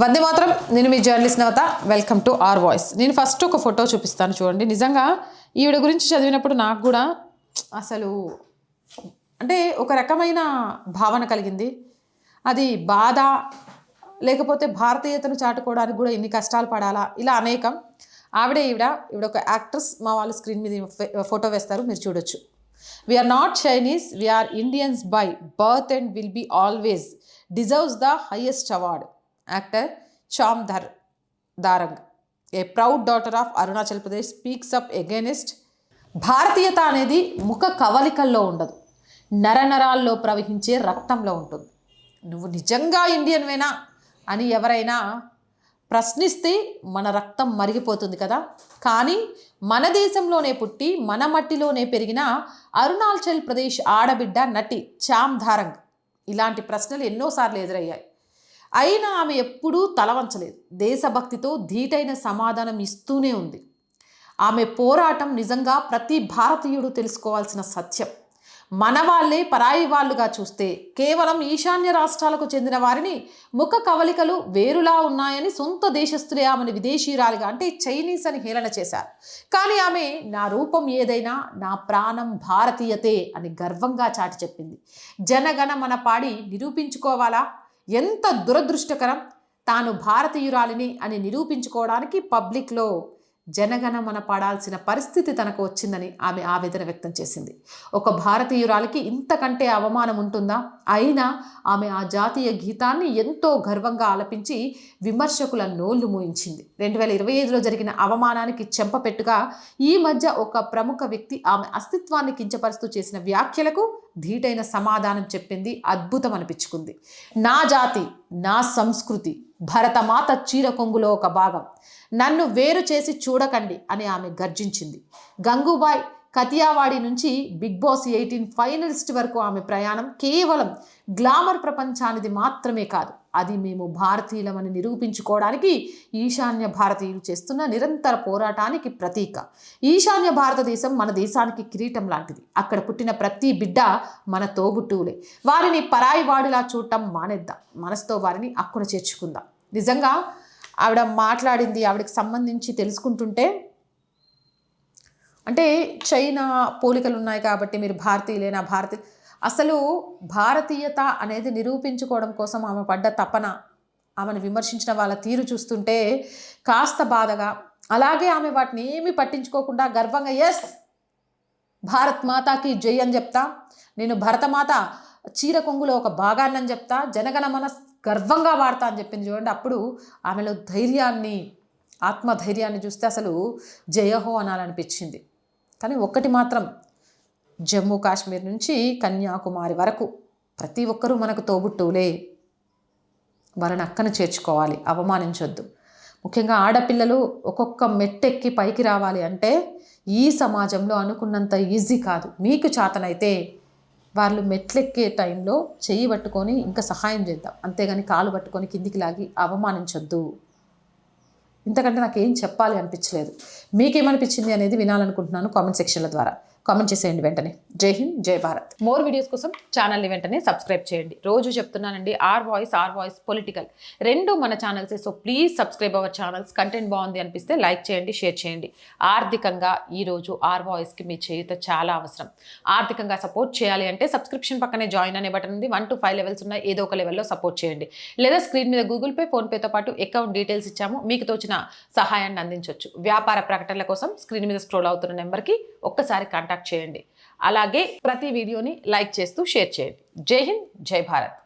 వందే మాత్రం. నేను మీ journalist Navata. Welcome to our voice నేను ఫస్ట్ ఒక ఫోటో చూపిస్తాను చూడండి. నిజంగా ఈవిడ గురించి చదివినప్పుడు నాకు కూడా అసలు అంటే ఒక రకమైన భావన కలిగింది. అది బాధ లేకపోతే భారతీయతను చాటుకోవడానికి కూడా ఎన్ని కష్టాలు పడాలా? ఇలా అనేకం. ఆవిడ ఈవిడ ఈవిడ ఒక యాక్ట్రెస్ మా వాళ్ళు స్క్రీన్ మీద ఫోటో వేస్తారు. మీరు చూడొచ్చు. We are not Chinese we are Indians by birth and will be always deserves the highest award actor Chum Dhar Darang a proud daughter of Arunachal Pradesh speaks up against. భారతీయత అనేది ముఖ కవలికల్లో ఉండదు. నరనరాల్లో ప్రవహించే రక్తంలో ఉంటుంది. నువ్వు నిజంగా ఇండియన్వేనా అని ఎవరైనా ప్రశ్నిస్తే మన రక్తం మరిగిపోతుంది కదా. కానీ మన దేశంలోనే పుట్టి మన మట్టిలోనే పెరిగిన అరుణాచల్ ప్రదేశ్ ఆడబిడ్డ నటి చామ్ ధారంగ్ ఇలాంటి ప్రశ్నలు ఎన్నోసార్లు ఎదురయ్యాయి. అయినా ఆమె ఎప్పుడూ తలవంచలేదు. దేశభక్తితో ధీటైన సమాధానం ఇస్తూనే ఉంది. ఆమె పోరాటం నిజంగా ప్రతి భారతీయుడు తెలుసుకోవాల్సిన సత్యం. మన వాళ్ళే పరాయి వాళ్ళుగా చూస్తే కేవలం ఈశాన్య రాష్ట్రాలకు చెందిన వారిని ముఖ కవలికలు వేరులా ఉన్నాయని సొంత దేశస్తులే ఆమెను విదేశీయురాలిగా అంటే చైనీస్ అని హేళన చేశారు. కానీ ఆమె నా రూపం ఏదైనా నా ప్రాణం భారతీయతే అని గర్వంగా చాటి చెప్పింది. జనగణ మన పాడి నిరూపించుకోవాలా? ఎంత దురదృష్టకరం. తాను భారతీయురాలిని అని నిరూపించుకోవడానికి పబ్లిక్లో జనగణమన పాడాల్సిన పరిస్థితి తనకు వచ్చిందని ఆమె ఆవేదన వ్యక్తం చేసింది. ఒక భారతీయురాలికి ఇంతకంటే అవమానం ఉంటుందా? అయినా ఆమె ఆ జాతీయ గీతాన్ని ఎంతో గర్వంగా ఆలపించి విమర్శకుల నోళ్ళు మూయించింది. రెండు వేల ఇరవై ఐదులో జరిగిన అవమానానికి చెంపపెట్టుగా ఈ మధ్య ఒక ప్రముఖ వ్యక్తి ఆమె అస్తిత్వాన్ని కించపరుస్తూ చేసిన వ్యాఖ్యలకు ధీటైన సమాధానం చెప్పింది అద్భుతం అనిపించుకుంది నా జాతి నా సంస్కృతి భరతమాత చీర కొంగులో ఒక భాగం. నన్ను వేరు చేసి చూడకండి అని ఆమె గర్జించింది. గంగూబాయ్ కతియావాడి నుంచి బిగ్ బాస్ ఎయిటీన్ ఫైనలిస్ట్ వరకు ఆమె ప్రయాణం కేవలం గ్లామర్ ప్రపంచానిది మాత్రమే కాదు. అది మేము భారతీయులమని నిరూపించుకోవడానికి ఈశాన్య భారతీయులు చేస్తున్న నిరంతర పోరాటానికి ప్రతీక. ఈశాన్య భారతదేశం మన దేశానికి కిరీటం లాంటిది. అక్కడ పుట్టిన ప్రతి బిడ్డ మన తోబుట్టువులే. వారిని పరాయి వాడిలా చూడటం మానేద్దాం. మనసుతో వారిని అక్కున చేర్చుకుందాం. నిజంగా ఆవిడ మాట్లాడింది ఆవిడకి సంబంధించి తెలుసుకుంటుంటే అంటే చైనా పోలికలు ఉన్నాయి కాబట్టి మీరు భారతీయులేనా భారతీయ అసలు భారతీయత అనేది నిరూపించుకోవడం కోసం ఆమె పడ్డ తపన ఆమెను విమర్శించిన వాళ్ళ తీరు చూస్తుంటే కాస్త బాధగా అలాగే ఆమె వాటిని ఏమీ పట్టించుకోకుండా గర్వంగా ఎస్ భారత్ మాతాకి జై అని చెప్తా నేను భరతమాత చీర కొంగులో ఒక భాగాన్ని అని చెప్తా జనగణమన గర్వంగా వాడతా అని చెప్పింది చూడండి అప్పుడు ఆమెలో ధైర్యాన్ని ఆత్మధైర్యాన్ని చూస్తే అసలు జయహో అనాలనిపించింది. కానీ ఒక్కటి మాత్రం జమ్మూ కాశ్మీర్ నుంచి కన్యాకుమారి వరకు ప్రతి ఒక్కరూ మనకు తోబుట్టువులే. వాళ్ళని అక్కన చేర్చుకోవాలి అవమానించొద్దు. ముఖ్యంగా ఆడపిల్లలు ఒక్కొక్క మెట్టెక్కి పైకి రావాలి అంటే ఈ సమాజంలో అనుకున్నంత ఈజీ కాదు. మీకు చేతనైతే వాళ్ళు మెట్లెక్కే టైంలో చెయ్యి పట్టుకొని ఇంకా సహాయం చేద్దాం. అంతేగాని కాలు పట్టుకొని కిందికి లాగి అవమానించొద్దు. ఇంతకంటే నాకు ఏం చెప్పాలి అనిపించలేదు. మీకేమనిపించింది అనేది వినాలనుకుంటున్నాను కామెంట్ సెక్షన్ల ద్వారా. కామెంట్ చేసేయండి వెంటనే. జై హింద్ జై భారత్. మోర్ వీడియోస్ కోసం ఛానల్ని వెంటనే సబ్స్క్రైబ్ చేయండి. రోజు చెప్తున్నానండి our voice our voice political. రెండు మన ఛానల్సే so please subscribe our channels. Content బాగుంది అనిపిస్తే లైక్ చేయండి షేర్ చేయండి. ఆర్థికంగా ఈరోజు ఆర్ వాయిస్కి మీ చేయుత చాలా అవసరం. ఆర్థికంగా సపోర్ట్ చేయాలి అంటే సబ్స్క్రిప్షన్ పక్కనే జాయిన్ అనే బటన్ ఉంది. వన్ టు ఫైవ్ లెవెల్స్ ఉన్నాయి ఏదో ఒక లెవెల్లో సపోర్ట్ చేయండి. లేదా స్క్రీన్ మీద గూగుల్ పే ఫోన్పేతో పాటు అకౌంట్ డీటెయిల్స్ ఇచ్చాము. మీకు తోచిన సహాయాన్ని అందించవచ్చు వ్యాపార ప్రకటనల కోసం స్క్రీన్ మీద స్క్రోల్ అవుతున్న నెంబర్కి ఒక్కసారి కాంటాక్ట్ చేయండి. అలాగే ప్రతి వీడియోని లైక్ చేస్తూ షేర్ చేయండి. జై హింద్ జై భారత్.